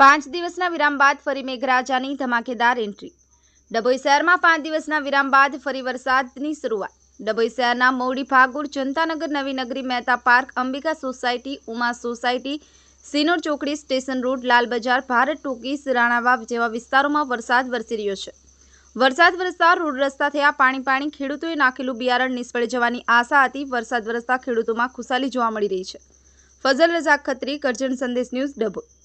પાંચ દિવસના વિરામ બાદ ફરી મેઘરાજાની ધમાકેદાર એન્ટ્રી. ડભોઈ શહેરમાં પાંચ દિવસના વિરામ બાદ ફરી વરસાદની શરૂઆત. ડભોઈ શહેરના મૌડી Bhagur Janatanagar Navi Nagari Mehta park, Ambika society, Uma society, Sinor ચોકડી સ્ટેશન રોડ, લાલ બજાર, ભારત ટોકી રાણાવાવ જેવા વિસ્તારોમાં વરસાદ વરસી રહ્યો છે. વરસાદ વરસતા રોડ રસ્તા થયા, પાણી પાણી, ખેડૂતોએ નાખેલું બિયારણ નિષ્ફળ જવાની આશા હતી, વરસાદ વરસતા ખેડૂતોમાં ખુશાલી જોવા મળી રહી છે. ફઝલ રઝાક ખત્રી, કરજણ સંદેશ ન્યૂઝ ડભોઈ.